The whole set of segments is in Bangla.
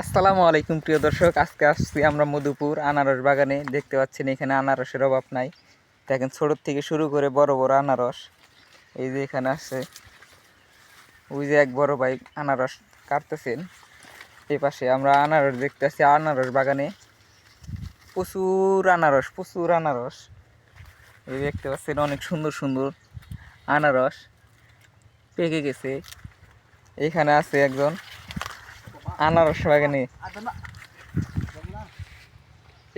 আসসালামু আলাইকুম, প্রিয় দর্শক। আজকে আসছি আমরা মধুপুর আনারস বাগানে। দেখতে পাচ্ছেন, এখানে আনারসের অভাব নাই। দেখেন ছোটোর থেকে শুরু করে বড় বড় আনারস। এই যে এখানে আসছে ওই যে এক বড় ভাই আনারস কাটতেছেন। এই পাশে আমরা আনারস দেখতে আসছি, আনারস বাগানে। প্রচুর আনারস প্রচুর আনারস। এই দেখতে পাচ্ছেন, অনেক সুন্দর সুন্দর আনারস। পেকে গেছে। এখানে আছে একজন আনারস বাগানে।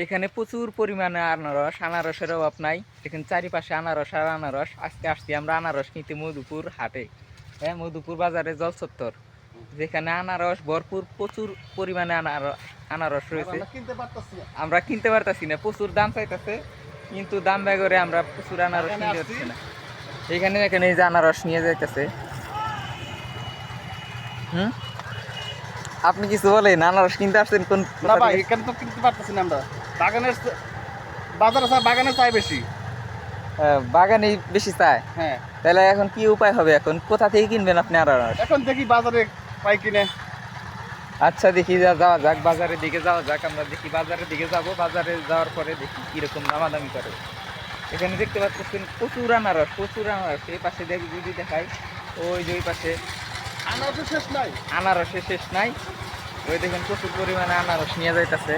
এখানে প্রচুর পরিমাণে আনারস আনারসের অভাব নাই। এখানে চারিপাশে আনারস আর আনারস। আজকে আসছি আমরা আনারস কিনতে মধুপুর হাটে। হ্যাঁ মধুপুর বাজারে জল জলচত্বর যেখানে আনারস ভরপুর প্রচুর পরিমাণে আনারস আনারস রয়েছে। কিনতে পারতাছি আমরা কিনতে পারতাছি না। প্রচুর দাম চাইতেছে কিন্তু দাম ব্যয় করে আমরা প্রচুর আনারস কিনতে পারছি না। এখানে এখানে এই যে আনারস নিয়ে যাইতেছে। হুম? আপনি কিছু বলেন আনারস কিনতে আসছেন কোন না ভাই? এখানে তো কিনতে পারতাছি না আমরা। বাগানের বাজারে চাই বাগানে চাই বেশি। আহ, বাগানে বেশি চায় হ্যাঁ। তাহলে এখন কি উপায় হবে এখন? কোথা থেকে কিনবেন আপনি আনারস? এখন দেখি বাজারে পাই কিনে। আচ্ছা দেখি যা যাওয়া যাক বাজারের দিকে যাওয়া যাক আমরা দেখি বাজারের দিকে যাব বাজারে যাওয়ার পরে দেখি কীরকম দামাদামি করে। এখানে দেখতে পাচ্ছেন প্রচুর আনারস প্রচুর আনারস। এই পাশে দেখি যদি দেখাই ওই যে ওই পাশে আনারসের শেষ নাই? ওই দেখেন প্রচুর পরিমাণে আনারস নিয়ে যাইতেছে।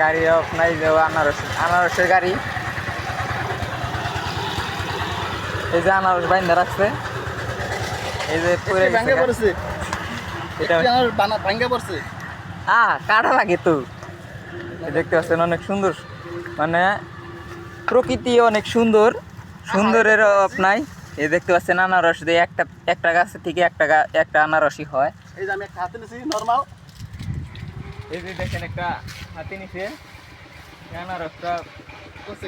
গাড়ি অফ নাই যে আনারস আনারসের গাড়ি। এই যে আনারস বাইন্দা রাখছে। এই যে ভাঙ্গে এটা আনারস ভাঙ্গে পড়ছে। কাটা লাগে তো। দেখতে পাচ্ছেন অনেক সুন্দর। মানে প্রকৃতি অনেক সুন্দর। সুন্দরের অভাব নাই। এই দেখতে পাচ্ছেন আনারস দিয়ে একটা একটা গাছ থেকে একটা একটা আনারসই হয়। এই যে আমি একটা হাতে নিছি নর্মাল এই যে দেখেন একটা হাতে নিছে। এই আনারসটা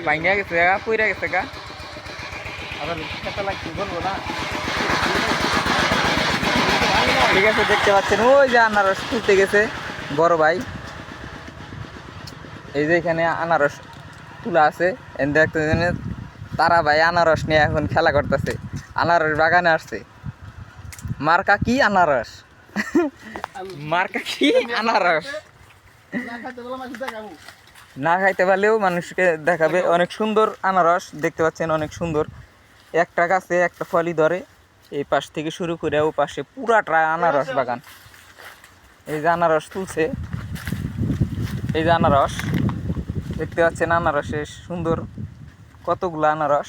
ভাঙ্গা গেছে। গা পইরা গেছে গা। আবার খেতে লাগছে বলব না। ঠিক আছে দেখতে পাচ্ছেন ওই যে আনারস তুলতে গেছে বড় ভাই। এই যে এখানে আনারস তুলা আছে। দেখতে তারা ভাই আনারস নিয়ে এখন খেলা করতেছে। আনারস বাগানে আসছে। মার্কা কি আনারস? মার্কা কি আনারস। না খাইতে পারলেও মানুষকে দেখাবে। অনেক সুন্দর আনারস দেখতে পাচ্ছেন অনেক সুন্দর। একটা গাছে একটা ফলই ধরে। এই পাশ থেকে শুরু করে ও পাশে পুরাটা আনারস বাগান। এই যে আনারস তুলছে। এই যে আনারস দেখতে পাচ্ছেন আনারসের সুন্দর কতগুলো আনারস?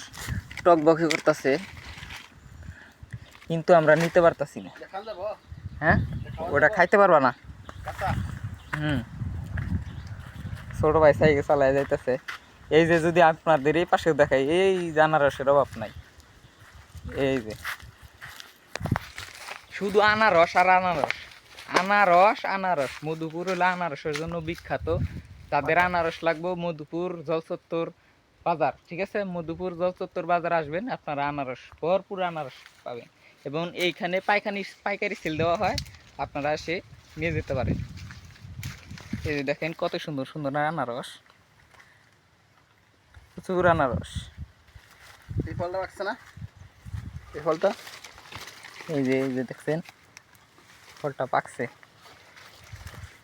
টকবকে করতেছে। কিন্তু আমরা নিতে পারতাছি না। হ্যাঁ? ওটা খাইতে পারবা না? হুম। ছোট ভাই সাইকেল চালায় যাইতেছে। এই যে যদি আপনাদের এই পাশে দেখাই এই আনারসের অভাব নাই। এই যে। শুধু আনারস আর আনারস। আনারস আনারস। মধুপুর হলো আনারসের জন্য বিখ্যাত। তাদের আনারস লাগবে মধুপুর জলচত্বর বাজার, ঠিক আছে? মধুপুর জলচত্বর বাজার আসবেন, আপনারা আনারস, ভরপুর আনারস পাবেন। এবং এইখানে পাইখানি পাইকারি সেল দেওয়া হয়, আপনারা এসে নিয়ে যেতে পারেন। এই যে দেখেন কত সুন্দর সুন্দর আনারস? প্রচুর আনারস। এই ফলটা রাখছে না? এই ফলটা? এই যে এই যে দেখছেন, ফলটা পাকছে।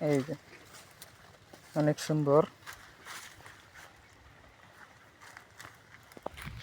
এই যে, অনেক সুন্দর।